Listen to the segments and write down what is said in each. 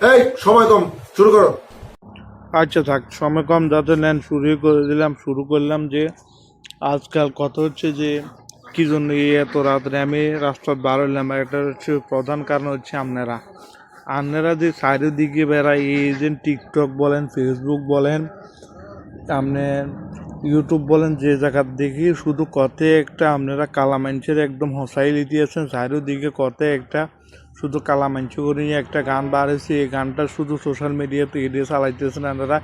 এই, সময় কম, শুরু করো। আচ্ছা থাক, সময় কম যাতে নেন, শুরু করে দিলাম, শুরু করলাম যে আজকাল কথা হচ্ছে যে কি জন্য এই এত রাত্রে আমি রাস্তায় বার হইলাম একটা হচ্ছে প্রধান কারণ হচ্ছে আপনারা। আপনারা যে চারিদিকে বেড়ায়, এই যে টিকটক বলেন ফেসবুক বলেন, আপনি ইউটিউব বলেন, যে জায়গার দেখি শুধু কথে একটা আপনারা কালা মানুষের একদম হসাই লিটিয়েছেন চারিদিকে কথে একটা শুধু কালা নিয়ে একটা গান বার হয়েছে এই গানটা শুধু সোশ্যাল মিডিয়াতে এডিয়ে না তারা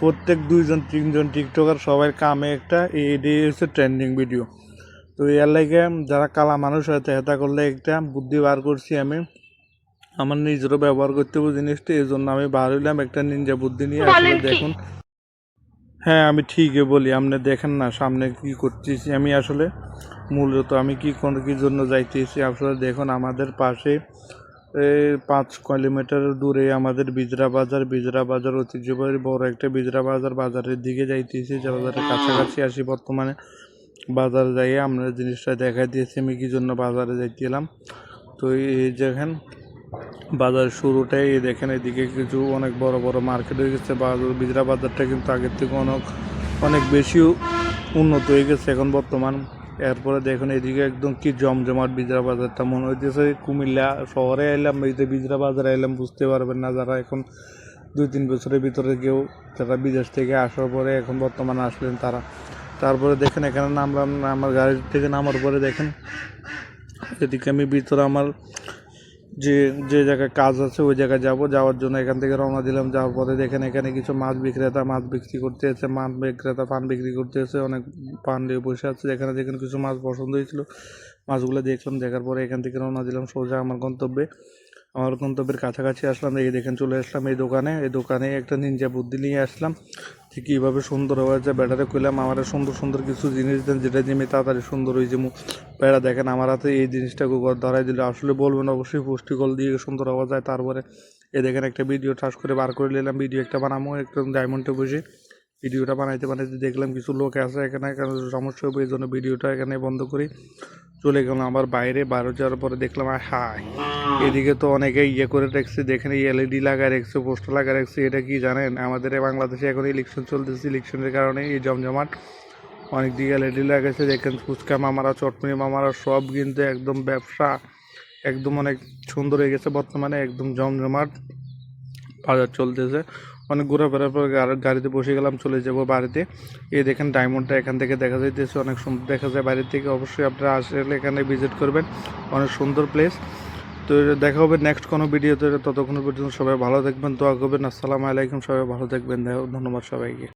প্রত্যেক দুইজন তিনজন টিকটকার সবাই কামে একটা এডিয়ে হচ্ছে ট্রেন্ডিং ভিডিও তো এর লাগে যারা কালা মানুষ হয়তো হেতা করলে একটা বুদ্ধি বার করছি আমি। আমার নিজেরও ব্যবহার করতে হবে জিনিসটা এই জন্য আমি বার হইলাম একটা নিনজা বুদ্ধি নিয়ে। আসলে দেখুন হ্যাঁ আমি ঠিকই বলি, আপনি দেখেন না, সামনে কি করতেছি আমি আসলে। মূলত আমি কি কোন কি জন্য যাইতেছি, আসলে দেখুন, আমাদের পাশে পাঁচ কিলোমিটার দূরে আমাদের বিজরা বাজার বিজরা বাজার ঐতিহ্যবাহী বড় একটা বিজরা বাজার, বাজারের দিকে যাইতেছি, যে বাজারের কাছাকাছি আসি বর্তমানে। বাজার যাই আমরা জিনিসটা দেখা দিয়েছি আমি কি জন্য বাজারে যাইতেলাম। তো এই দেখেন বাজার শুরুটাই দেখেন, এদিকে কিছু অনেক বড় বড় মার্কেট হয়ে গেছে। বাজার, বিজরা বাজারটা কিন্তু আগের থেকে অনেক অনেক বেশি উন্নত হয়ে গেছে এখন বর্তমান। এরপরে দেখুন, এদিকে একদম কি জমজমাট বিজরা বাজারটা মনে হইতেছে, কুমিল্লা শহরে এলাম এই যে বিজরা বাজারে এলাম বুঝতে পারবেন না যারা এখন দুই তিন বছরের ভিতরে কেউ যারা বিদেশ থেকে আসার পরে এখন বর্তমানে আসলেন তারা। তারপরে দেখেন, এখানে নামলাম, আমার গাড়ি থেকে নামার পরে দেখেন, এদিকে আমি ভিতরে আমার যে যে জায়গায় কাজ আছে, ওই জায়গায় যাব। যাওয়ার জন্য এখান থেকে রওনা দিলাম। যাওয়ার পরে দেখেন এখানে কিছু মাছ বিক্রেতা, মাছ বিক্রি করতে এসে, মাছ বিক্রেতা, পান বিক্রি করতে এসে অনেক পান দিয়ে বসে আছে। যেখানে দেখেন কিছু মাছ পছন্দ হয়েছিল। মাছগুলো দেখলাম, দেখার পরে এখান থেকে রওনা দিলাম। সোজা আমার গন্তব্যে। আমার গন্তব্যের কাছাকাছি আসলাম, এই দেখেন চলে আসলাম এই দোকানে। এই দোকানে একটা নিনজা বুদ্ধি নিয়ে আসলাম। যে কীভাবে সুন্দর হওয়া যায় ব্যাটারে কইলাম, আমার সুন্দর সুন্দর কিছু জিনিস দেন, যেটা আমি তাড়াতাড়ি সুন্দর হয়ে যাব বেড়া দেখেন, আমার হাতে এই জিনিসটা গুগল ধরাই দিলে। আসলে বলবেন অবশ্যই পুষ্টিকল দিয়ে সুন্দর হওয়া যায়। তারপরে এ দেখেন একটা ভিডিও ঠাস করে বার করে নিলাম ভিডিও একটা বানাবো, একদম ডায়মন্ডে বসে। ভিডিওটা বানাইতে বানাইতে দেখলাম কিছু লোক আছে এখানে সমস্যা হবে, এই জন্য ভিডিওটা এখানে বন্ধ করি। চলে গেলাম আবার বাইরে বাইরে যাওয়ার পরে দেখলাম হাই এদিকে তো অনেকে ইয়ে করে রাখছে, দেখেন এলইডি লাগা রাখছে, পোস্টার লাগা রাখছে, এটা কি জানেন? আমাদের বাংলাদেশে এখন ইলেকশন চলতেছে ইলেকশনের কারণে এই জমজমাট। অনেক দিকে এলইডি লাগাইছে, দেখেন ফুচকা মামারা চটমনি মামারা, সব কিন্তু একদম ব্যবসা, একদম অনেক সুন্দর হয়ে গেছে বর্তমানে, একদম জমজমাট বাজার চলতেছে। অনেক ঘোরাফেরার পর গাড়িতে বসে গেলাম, চলে যাব বাড়িতে। এই দেখেন ডায়মন্ডটা এখান থেকে দেখা যাইতেছে, অনেক সুন্দর দেখা যায় বাড়ির থেকে। অবশ্যই আপনারা আসলে এখানে ভিজিট করবেন। অনেক সুন্দর প্লেস তো দেখা হবে নেক্সট কোনো ভিডিওতে ততক্ষণ পর্যন্ত সবাই ভালো থাকবেন, দোয়া করবেন। আসসালামু আলাইকুম, সবাই ভালো থাকবেন। ধন্যবাদ সবাইকে।